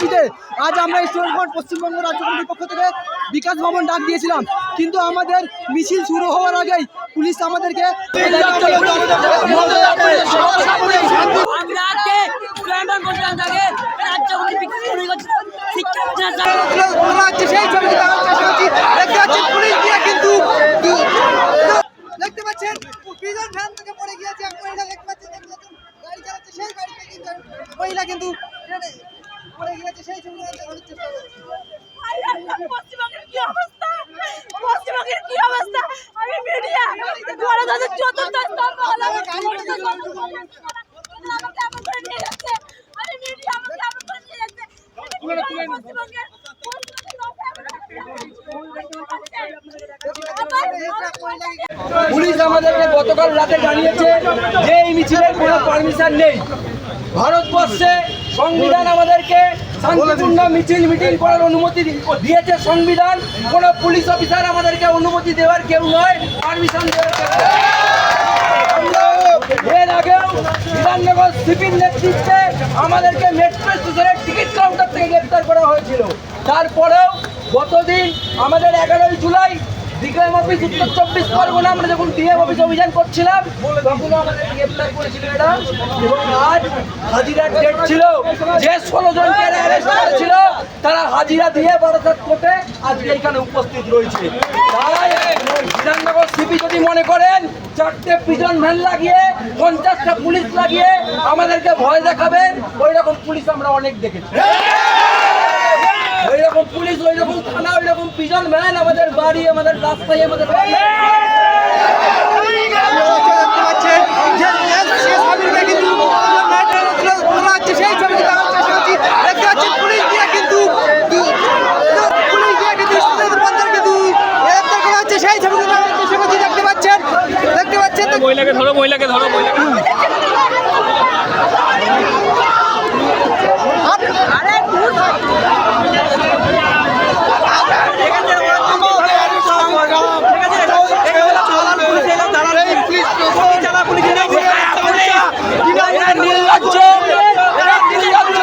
দাবিতে আজ আমরা স্টুডেন্ট পশ্চিমবঙ্গ রাজ্য কমিটির পক্ষ থেকে বিকাশ ভবন ডাক দিয়েছিলাম। কিন্তু আমাদের মিছিল শুরু হওয়ার আগেই পুলিশ আমাদেরকে আমরা আজকে স্টুডেন্ট বলছিলাম তাকে রাজ্য উনি বিক্রি করে গেছিল শিক্ষা বিভাগ সেই ছবি দেখতে পাচ্ছেন পুলিশ দিয়ে কিন্তু দেখতে পাচ্ছেন প্রিজন ভ্যান থেকে পড়ে গিয়েছে এক মহিলা দেখতে পাচ্ছেন দেখতে পাচ্ছেন গাড়ি চালাচ্ছে সেই গাড়িতে কিন্তু মহিলা কিন্তু ট্রেনে পড়ে গিয়েছে সেই ছবি দেখানোর চেষ্টা করছি পশ্চিমবঙ্গের কি অবস্থা পশ্চিমবঙ্গের কি অবস্থা আমি মিডিয়া চতুর্থ স্তম্ভ পশ্চিমবঙ্গের পুলিশ আমাদেরকে গতকাল রাতে জানিয়েছে যে এই মিছিলের কোনো পারমিশন নেই। ভারতবর্ষে সংবিধান আমাদেরকে শান্তিপূর্ণ মিছিল মিটিং করার অনুমতি দিয়েছে সংবিধান। কোনো পুলিশ অফিসার আমাদেরকে অনুমতি দেওয়ার কেউ নয় পারমিশন দেওয়ার কেউ এর আগেও বিধাননগর সিপির নেতৃত্বে আমাদেরকে মেট্রো স্টেশনের টিকিট কাউন্টার থেকে গ্রেপ্তার করা হয়েছিল। তারপরেও গতদিন আমাদের এগারোই জুলাই ডিগ্রাম অফিস উত্তর চব্বিশ পরগনা, আমরা যখন ডিএম অফিস অভিযান করছিলাম তখন আমাদের গ্রেপ্তার করেছিল এরা। এবং আজ হাজিরার ডেট ছিল, যে ষোলো জনকে অ্যারেস্ট করেছিল, তারা হাজিরা দিয়ে বারাসাত কোর্টে আজকে এখানে উপস্থিত রয়েছে। বিধাননগর সিপি যদি মনে করেন, চারটে প্রিজন ভ্যান লাগিয়ে, পঞ্চাশটা পুলিশ লাগিয়ে আমাদেরকে ভয় দেখাবেন ওই রকম পুলিশ আমরা অনেক দেখেছি। ওই রকম পুলিশ ওই রকম থানা ওই রকম প্রিজন ভ্যান আমাদের বাড়ি আমাদের রাস্তায় আমাদের বাড়ি। দেখতে পাচ্ছেন যে সে ছবিটা কিন্তু তোলা হচ্ছে সেই ছবি দেখানোর চেষ্টা করছি দেখতে পাচ্ছেন পুলিশ দিয়ে কিন্তু পুলিশ দিয়ে কিন্তু স্টুডেন্ট বন্ধের কিন্তু গ্রেপ্তার করা হচ্ছে সেই ছবি দেখানোর চেষ্টা করছি দেখতে পাচ্ছেন দেখতে পাচ্ছেন তো মহিলাকে ধরো মহিলাকে ধরো মহিলাকে এরা নির্লজ্জ এরা নির্লজ্জ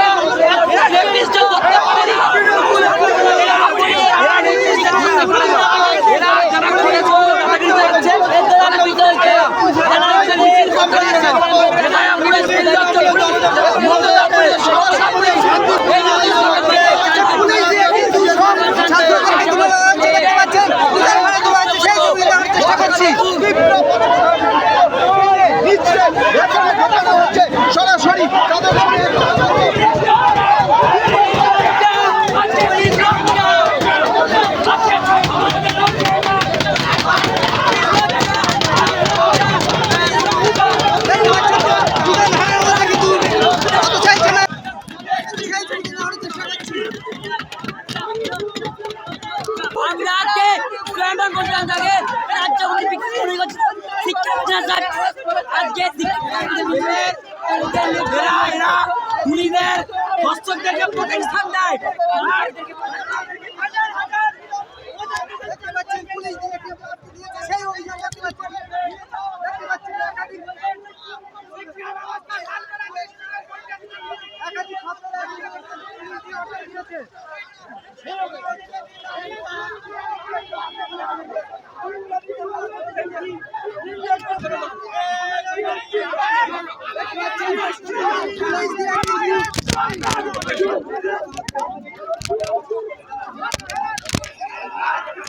এরা নির্দিষ্ট করতে পারে না। এরা নির্দিষ্ট করতে পারে না। এরা যারা করেছে, তাদেরকে দেখছে, এদের আর বিজয়কে, যারা হচ্ছে মিছিল করতে গেছে, এরা আমরা নির্লজ্জ পুলিশ, মমতা পুলিশ, সরকার পুলিশ, এই নির্দিষ্ট করতে পুলিশ দিয়ে কিন্তু সব ছাত্রদেরকে তুলে দেওয়া হচ্ছে দেখতে পাচ্ছেন পুলিশের ঘরে তোলা হচ্ছে সেই ছবি দেখানোর চেষ্টা করছি সরাসরি দেখতে পাচ্ছেন তো দুজন ঘরের মধ্যে কিন্তু কত চাইছে না সেই ছবি দেখানোর চেষ্টা করছি আমরা আজকে স্টুডেন্ট বলছিলাম তাকে রাজ্য উনি বিক্রি করে গেছিল শিক্ষা বিভাগ আজকে এরা এরা খুনিদের দর্শকদেরকে প্রোটেকশন দেয়। দেখতে পাচ্ছেন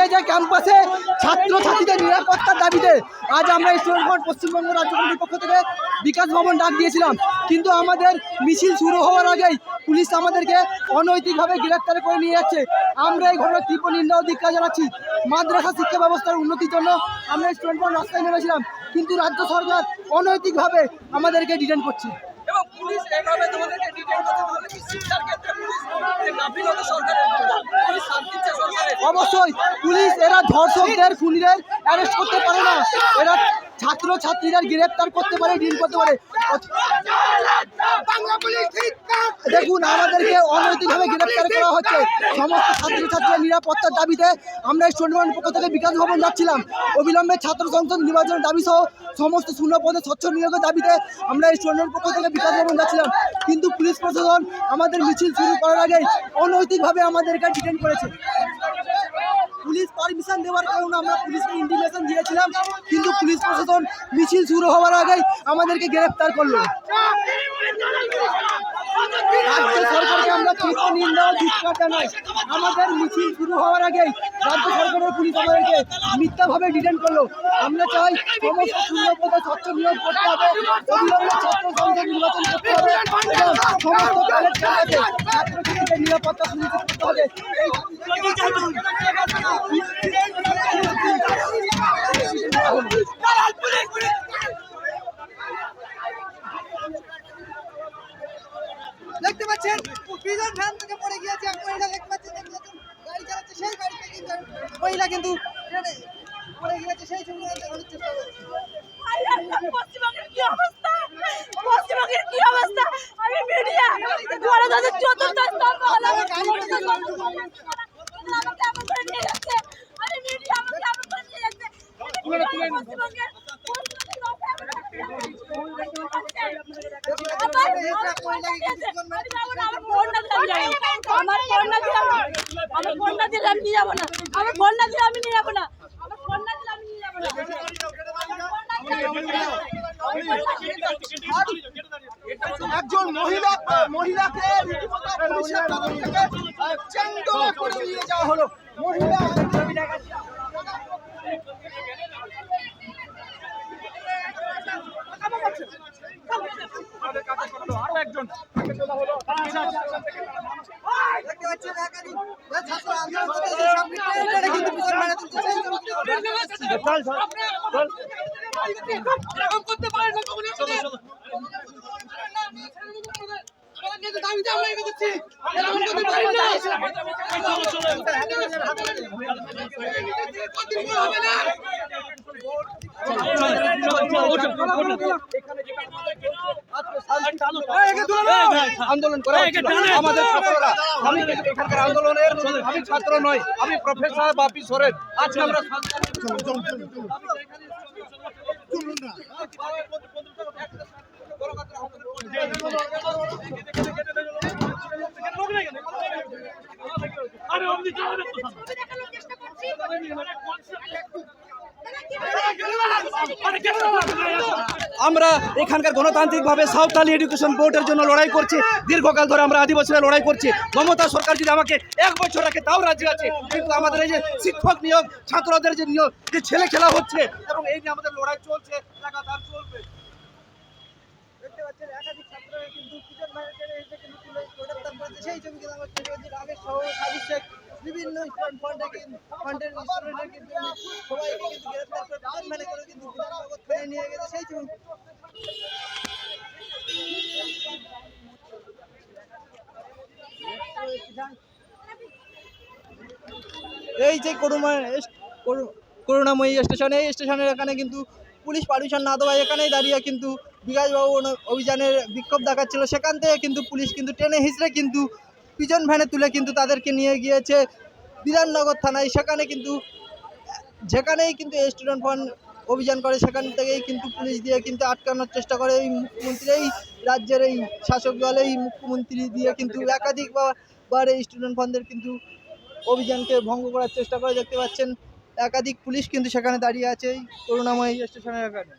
কলেজে ক্যাম্পাসে ছাত্র ছাত্রীদের নিরাপত্তার দাবিতে। আজ আমরা স্টুডেন্ট পশ্চিমবঙ্গ রাজ্য কমিটির পক্ষ থেকে বিকাশ ভবন ডাক দিয়েছিলাম। কিন্তু আমাদের মিছিল শুরু হওয়ার আগেই পুলিশ আমাদেরকে অনৈতিকভাবে গ্রেপ্তার করে নিয়ে যাচ্ছে। আমরা এই ঘটনার তীব্র নিন্দা ও জানাচ্ছি। মাদ্রাসা শিক্ষা ব্যবস্থার উন্নতির জন্য আমরা স্টুডেন্ট রাস্তায় নেমেছিলাম। কিন্তু রাজ্য সরকার অনৈতিকভাবে আমাদেরকে ডিটেন করছে। পুলিশ এভাবে তোমাদেরকে ডিটেইন করতে তাহলে কি শিক্ষার ক্ষেত্রে পুলিশ সরকারের পুলিশ সরকারের। অবশ্যই, পুলিশ এরা ধর্ষকদের, খুনিদের অ্যারেস্ট করতে পারে না। এরা ছাত্র ছাত্রীরা গ্রেপ্তার করতে পারে ডিল করতে পারে। দেখুন আমাদেরকে অনৈতিকভাবে গ্রেপ্তার করা হচ্ছে। সমস্ত ছাত্রছাত্রীর নিরাপত্তার দাবিতে আমরা স্টুডেন্ট পক্ষ থেকে বিকাশ ভবন যাচ্ছিলাম। অবিলম্বে ছাত্র সংসদ নির্বাচনের দাবি সহ সমস্ত শূন্য পদে স্বচ্ছ নিয়োগের দাবিতে আমরা স্টুডেন্ট পক্ষ থেকে বিকাশ ভবন যাচ্ছিলাম। কিন্তু পুলিশ প্রশাসন আমাদের মিছিল শুরু করার আগেই অনৈতিকভাবে আমাদেরকে ডিটেন করেছে। পুলিশ পারমিশন দেওয়ার কারণে আমরা পুলিশকে ইন্টিমেশন দিয়েছিলাম, কিন্তু পুলিশ প্রশাসন মিছিল শুরু হওয়ার আগেই আমাদেরকে গ্রেফতার করল। রাজ্য সরকারকে আমরা তীব্র নিন্দা ও ধিক্কার জানাই। আমাদের মিছিল শুরু হওয়ার আগেই রাজ্য সরকারের পুলিশ আমাদেরকে মিথ্যাভাবে ডিটেন করল। আমরা চাই সমস্ত শূন্য পদে স্বচ্ছ নিয়োগ করতে হবে অবিলম্বে ছাত্র সংসদ নির্বাচন করতে হবে এবং সমস্ত কলেজ ছাত্রছাত্রীদের নিরাপত্তা সুনিশ্চিত করতে হবে। এই দেখতে পাচ্ছেন প্রিজন ভ্যান থেকে পড়ে গিয়েছে এক মহিলা দেখতে পাচ্ছেন গাড়ি চালাচ্ছে সেই গাড়িতে কিন্তু মহিলা কিন্তু পড়ে গিয়েছে সেই ছবি দেখানোর চেষ্টা করছি পশ্চিমবঙ্গের কি অবস্থা? পশ্চিমবঙ্গের কি অবস্থা? আমি মিডিয়া গণতন্ত্রের চতুর্থ স্তম্ভ হলাম আমাকে এমন করে নিয়ে যাচ্ছে। আমি মিডিয়া আমাকে এমন করে নিয়ে যাচ্ছে। পশ্চিমবঙ্গের পশ্চিমবঙ্গের আমার ফোন না দিলে আমার ফোন না দিলে আমি নিয়ে যাব না আমার ফোন না দিলে আমি নিয়ে যাব না আমার ফোন না দিলে আমি নিয়ে যাব না একজন মহিলা মহিলাকে রীতিমতো পুলিশের তরফ থেকে আহ, করে নিয়ে যাওয়া হলো মহিলা পাচ্ছেন একাধিক ছাত্র আন্দোলন করতেছে, সব মিলিয়ে কিন্তু পিছন মেরে তুলছে, সেই ছবি আন্দোলন করা আমাদের ছাত্ররা আমি এখানকার আন্দোলনের আমি ছাত্র নয় আমি প্রফেসর বাপি সোরেন আজকে আমরা আমরা এখানকার গণতান্ত্রিকভাবে সাঁওতালি এডুকেশন বোর্ডের জন্য লড়াই করছি। দীর্ঘকাল ধরে আমরা আদিবাসীরা লড়াই করছি। মমতা সরকার যদি আমাকে এক বছর রাখে তাও রাজি আছে, কিন্তু আমাদের এই যে শিক্ষক নিয়োগ, ছাত্রদের যে নিয়োগ, যে ছেলে খেলা হচ্ছে এবং এই যে আমাদের লড়াই চলছে, লাগাতার চলবে। কিন্তু বিভিন্ন ফান্ডের কিন্তু সবাইকে কিন্তু নিয়ে গেছে সেই এই যে করুণা করু- করুণাময়ী স্টেশন, এই স্টেশনের এখানে কিন্তু পুলিশ পারমিশন না দেওয়ায় এখানেই দাঁড়িয়ে কিন্তু বিকাশবাবু অভিযানের বিক্ষোভ দেখাচ্ছিল। সেখান থেকে কিন্তু পুলিশ কিন্তু ট্রেনে হিসড়ে কিন্তু পিজন ভ্যানে তুলে কিন্তু তাদেরকে নিয়ে গিয়েছে বিধাননগর থানায়। সেখানে কিন্তু যেখানেই কিন্তু স্টুডেন্ট ফান্ড অভিযান করে, সেখান থেকেই কিন্তু পুলিশ দিয়ে কিন্তু আটকানোর চেষ্টা করে। এই মুখ্যমন্ত্রী এই রাজ্যের এই শাসক দল এই মুখ্যমন্ত্রী দিয়ে কিন্তু একাধিকবার বার এই স্টুডেন্ট ফান্ডের কিন্তু অভিযানকে ভঙ্গ করার চেষ্টা করে। দেখতে পাচ্ছেন, একাধিক পুলিশ কিন্তু সেখানে দাঁড়িয়ে আছে এই করুণাময়ী স্টেশনের এখানে